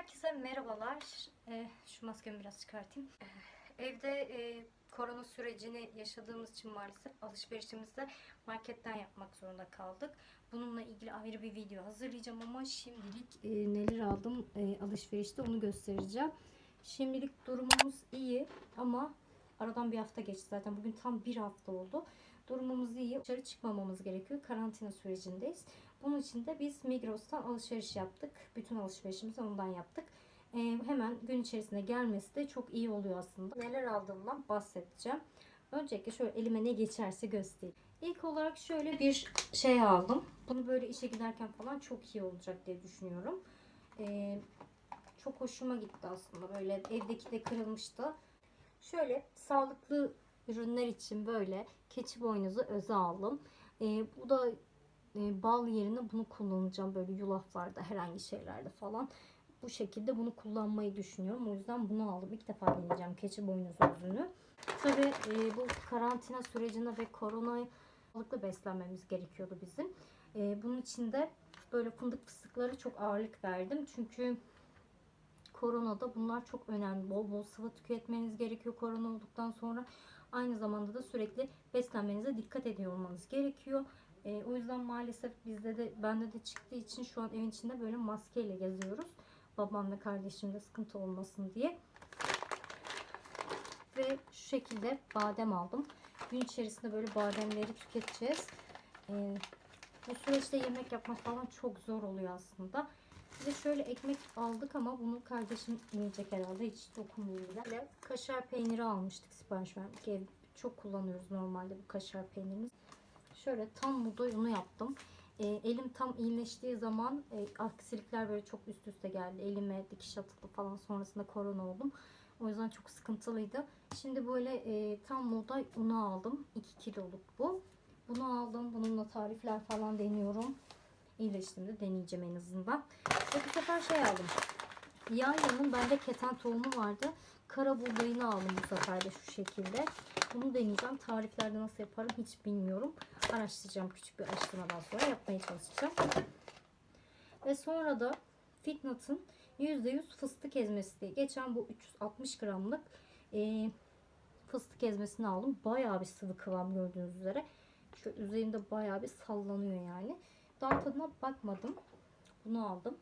Herkese merhabalar. Ee, şu maskemi biraz çıkartayım. Ee, evde e, korona sürecini yaşadığımız için maalesef alışverişimizi marketten yapmak zorunda kaldık. Bununla ilgili ayrı bir video hazırlayacağım ama şimdilik neler aldım alışverişte onu göstereceğim. Şimdilik durumumuz iyi ama aradan bir hafta geçti zaten. Bugün tam bir hafta oldu. Durumumuz iyi. Dışarı çıkmamamız gerekiyor. Karantina sürecindeyiz. Bunun için de biz Migros'tan alışveriş yaptık. Bütün alışverişimizi ondan yaptık. Ee, hemen gün içerisinde gelmesi de çok iyi oluyor aslında. Neler aldığımdan bahsedeceğim. Öncelikle şöyle elime ne geçerse göstereyim. İlk olarak şöyle bir şey aldım. Bunu böyle işe giderken falan çok iyi olacak diye düşünüyorum. Ee, çok hoşuma gitti aslında. Böyle evdeki de kırılmıştı. Şöyle sağlıklı ürünler için böyle keçi boynuzu öze aldım. Ee, bu da e, bal yerine bunu kullanacağım böyle yulaflarda herhangi şeylerde falan. Bu şekilde bunu kullanmayı düşünüyorum. O yüzden bunu aldım. İlk defa deneyeceğim keçi boynuzu özünü. Tabii e, bu karantina sürecinde ve koronayı sağlıklı beslenmemiz gerekiyordu bizim. E, bunun için de böyle fındık fıstıkları çok ağırlık verdim. Çünkü koronada bunlar çok önemli. Bol bol sıvı tüketmeniz gerekiyor korona olduktan sonra. Aynı zamanda da sürekli beslenmenize dikkat ediyor olmanız gerekiyor. E, o yüzden maalesef bizde de bende de çıktığı için şu an evin içinde böyle maskeyle geziyoruz. Babam ve kardeşim de sıkıntı olmasın diye. Ve şu şekilde badem aldım. Gün içerisinde böyle bademleri tüketeceğiz. E, bu süreçte yemek yapmak falan çok zor oluyor aslında. De şöyle ekmek aldık ama bunu kardeşim yiyecek herhalde. Hiç dokunmayacak. Böyle kaşar peyniri almıştık sipariş verdik. Ev çok kullanıyoruz normalde bu kaşar peynirini. Şöyle tam buğday unu yaptım. E, elim tam iyileştiği zaman e, aksilikler böyle çok üst üste geldi. Elime dikiş atıldı falan sonrasında korona oldum. O yüzden çok sıkıntılıydı. Şimdi böyle e, tam buğday unu aldım. 2 kiloluk bu. Bunu aldım. Bununla tarifler falan deniyorum. İyileştiğimde deneyeceğim en azından. Ve bu sefer şey aldım. Yalya'nın bende keten tohumu vardı. Kara buğdayını aldım bu sefer de şu şekilde. Bunu deneyeceğim. Tariflerde nasıl yaparım hiç bilmiyorum. Araştıracağım küçük bir araştırmadan sonra yapmaya çalışacağım. Ve sonra da Fitnat'ın %100 fıstık ezmesi diye geçen bu 360 gramlık e, fıstık ezmesini aldım. Bayağı bir sıvı kıvam gördüğünüz üzere. Şu üzerinde bayağı bir sallanıyor yani. Daha tadına bakmadım. Bunu aldım.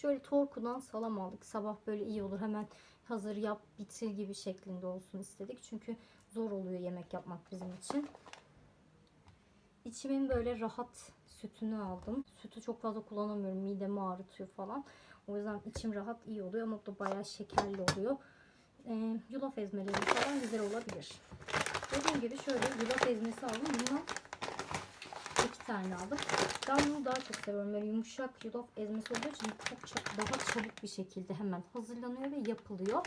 Şöyle torkudan salam aldık. Sabah böyle iyi olur. Hemen hazır yap bitir gibi şeklinde olsun istedik. Çünkü zor oluyor yemek yapmak bizim için. İçimin böyle rahat sütünü aldım. Sütü çok fazla kullanamıyorum. Midemi ağrıtıyor falan. O yüzden içim rahat iyi oluyor ama bu da bayağı şekerli oluyor. Ee, yulaf ezmeleri falan güzel olabilir. Dediğim gibi şöyle yulaf ezmesi aldım. Bundan iki tane aldım. Ben bunu daha çok seviyorum. Böyle yumuşak yulaf ezmesi olduğu için çok, çok daha çabuk bir şekilde hemen hazırlanıyor ve yapılıyor.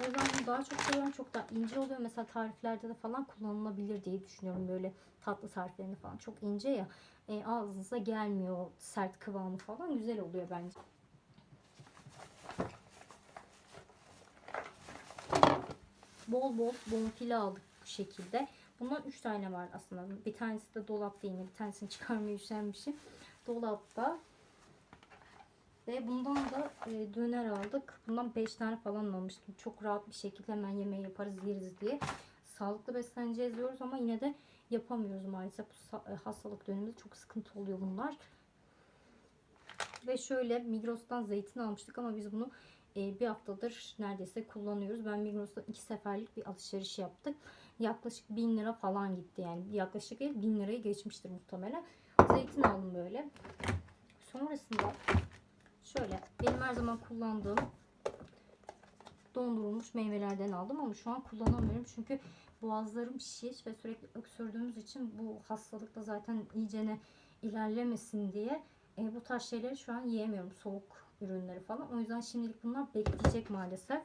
O yüzden bunu daha çok seviyorum. Çok daha ince oluyor. Mesela tariflerde de falan kullanılabilir diye düşünüyorum. Böyle tatlı tariflerinde falan çok ince ya. E, ağzınıza gelmiyor sert kıvamı falan. Güzel oluyor bence. Bol bol bonfile aldık bu şekilde. Bundan 3 tane var aslında. Bir tanesi de dolapta yine. Bir tanesini çıkarmaya üşenmişim. Dolapta. Ve bundan da e, döner aldık. Bundan 5 tane falan almıştım. Çok rahat bir şekilde hemen yemeği yaparız yeriz diye. Sağlıklı besleneceğiz diyoruz ama yine de yapamıyoruz maalesef. Bu e, hastalık döneminde çok sıkıntı oluyor bunlar. Ve şöyle Migros'tan zeytin almıştık ama biz bunu e, bir haftadır neredeyse kullanıyoruz. Ben Migros'tan iki seferlik bir alışveriş yaptık. Yaklaşık 1000 lira falan gitti yani. Yaklaşık değil 1000 lirayı geçmiştir muhtemelen. Zeytin aldım böyle. Sonrasında şöyle benim her zaman kullandığım dondurulmuş meyvelerden aldım ama şu an kullanamıyorum. Çünkü boğazlarım şiş ve sürekli öksürdüğümüz için bu hastalıkta zaten iyicene ilerlemesin diye e, bu tarz şeyleri şu an yiyemiyorum. Soğuk ürünleri falan. O yüzden şimdilik bunlar bekleyecek maalesef.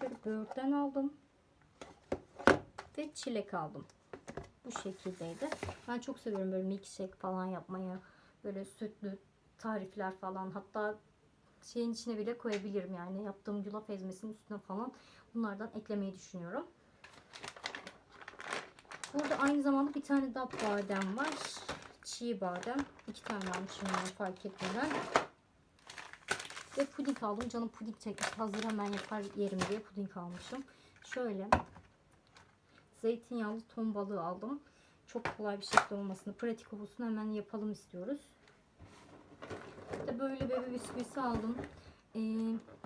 Şöyle böğürtlen aldım. Ve çilek aldım. Bu şekildeydi. Ben çok seviyorum böyle milkshake falan yapmayı. Böyle sütlü tarifler falan. Hatta şeyin içine bile koyabilirim yani. Yaptığım yulaf ezmesinin üstüne falan bunlardan eklemeyi düşünüyorum. Burada aynı zamanda bir tane daha badem var. Çiğ badem. İki tane almışım yani fark etmeden. Ve puding aldım. Canım puding çekmiş. Hazır hemen yapar yerim diye puding almışım. Şöyle zeytinyağlı ton balığı aldım. Çok kolay bir şekilde olmasını, pratik olsun hemen yapalım istiyoruz. De böyle bebe bisküvisi aldım. Ee,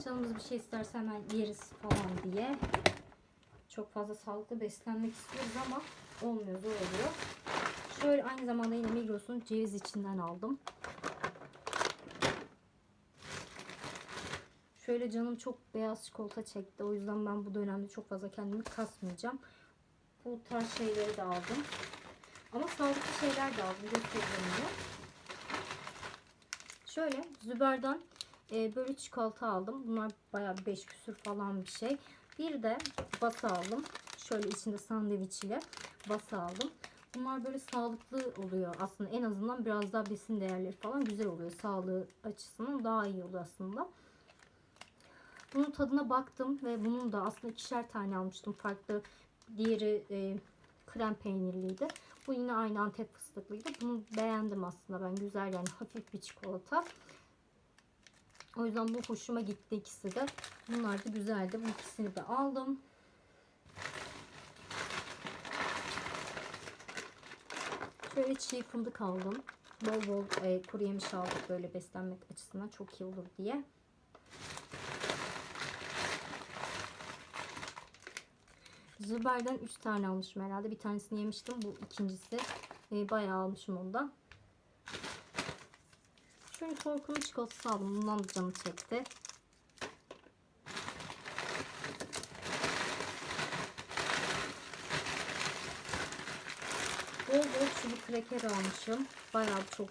canımız bir şey isterse hemen yeriz falan diye. Çok fazla sağlıklı beslenmek istiyoruz ama olmuyor, zor oluyor. Şöyle aynı zamanda yine Migros'un ceviz içinden aldım. Şöyle canım çok beyaz çikolata çekti. O yüzden ben bu dönemde çok fazla kendimi kasmayacağım. Bu tarz şeyleri de aldım. Ama sağlıklı şeyler de aldım. Göstereceğim onu. Şöyle Züber'den e, böyle çikolata aldım. Bunlar bayağı 5 küsür falan bir şey. Bir de basa aldım. Şöyle içinde sandviç ile basa aldım. Bunlar böyle sağlıklı oluyor aslında. En azından biraz daha besin değerleri falan güzel oluyor. Sağlığı açısından daha iyi oluyor aslında. Bunun tadına baktım ve bunun da aslında ikişer tane almıştım. Farklı diğeri e, krem peynirliydi. Bu yine aynı antep fıstıklıydı. Bunu beğendim aslında ben. Güzel yani hafif bir çikolata. O yüzden bu hoşuma gitti ikisi de. Bunlar da güzeldi. Bu ikisini de aldım. Şöyle çiğ fındık aldım. Bol bol e, kuru yemiş aldık böyle beslenmek açısından çok iyi olur diye. Züber'den 3 tane almışım herhalde. Bir tanesini yemiştim. Bu ikincisi. E, bayağı almışım ondan. Şöyle korkunç çikolatası aldım. Bundan da canı çekti. Bol bol çubuk kreker almışım. Bayağı çok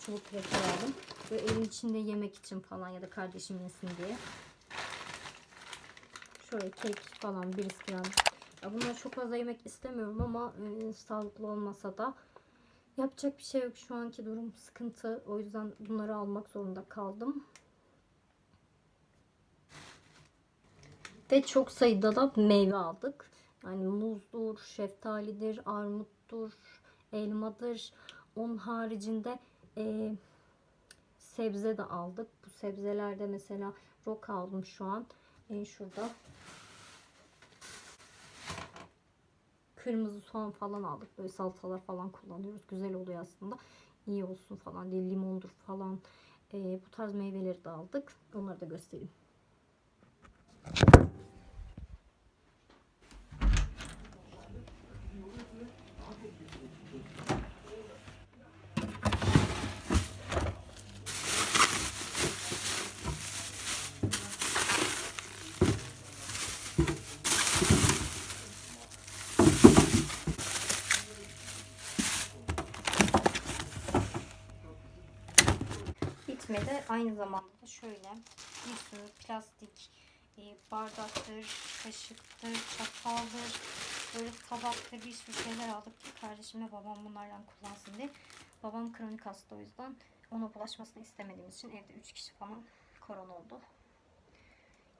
çubuk kreker aldım. Ve evin içinde yemek için falan ya da kardeşim yesin diye. Şöyle kek falan bir falan. Bunları çok fazla yemek istemiyorum ama e, sağlıklı olmasa da yapacak bir şey yok. Şu anki durum sıkıntı. O yüzden bunları almak zorunda kaldım. Ve çok sayıda da meyve aldık. Yani muzdur, şeftalidir, armuttur, elmadır. Onun haricinde e, sebze de aldık. Bu sebzelerde mesela roka aldım şu an. E, şurada. Kırmızı soğan falan aldık. Böyle salatalar falan kullanıyoruz. Güzel oluyor aslında. İyi olsun falan diye limondur falan. E, bu tarz meyveleri de aldık. Onları da göstereyim. Bitmedi. Aynı zamanda da şöyle bir sürü plastik e, bardaktır, kaşıktır, çataldır, böyle tabaktır bir sürü şeyler aldık ki kardeşimle babam bunlardan kullansın diye. Babam kronik hasta o yüzden ona bulaşmasını istemediğimiz için evde 3 kişi falan korona oldu.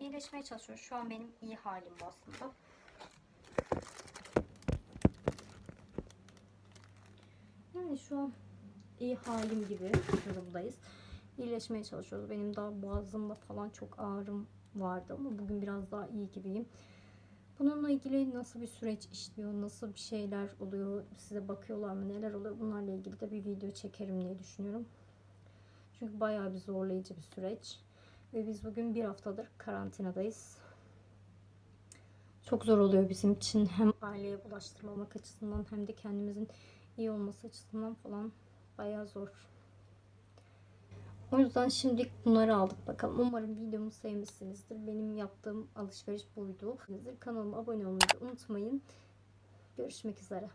İyileşmeye çalışıyoruz. Şu an benim iyi halim bu aslında. Yani şu an iyi halim gibi durumdayız iyileşmeye çalışıyoruz. Benim daha boğazımda falan çok ağrım vardı ama bugün biraz daha iyi gibiyim. Bununla ilgili nasıl bir süreç işliyor, nasıl bir şeyler oluyor, size bakıyorlar mı, neler oluyor bunlarla ilgili de bir video çekerim diye düşünüyorum. Çünkü bayağı bir zorlayıcı bir süreç. Ve biz bugün bir haftadır karantinadayız. Çok zor oluyor bizim için hem aileye bulaştırmamak açısından hem de kendimizin iyi olması açısından falan bayağı zor. O yüzden şimdilik bunları aldık bakalım. Umarım videomu sevmişsinizdir. Benim yaptığım alışveriş buydu. Kanalıma abone olmayı unutmayın. Görüşmek üzere.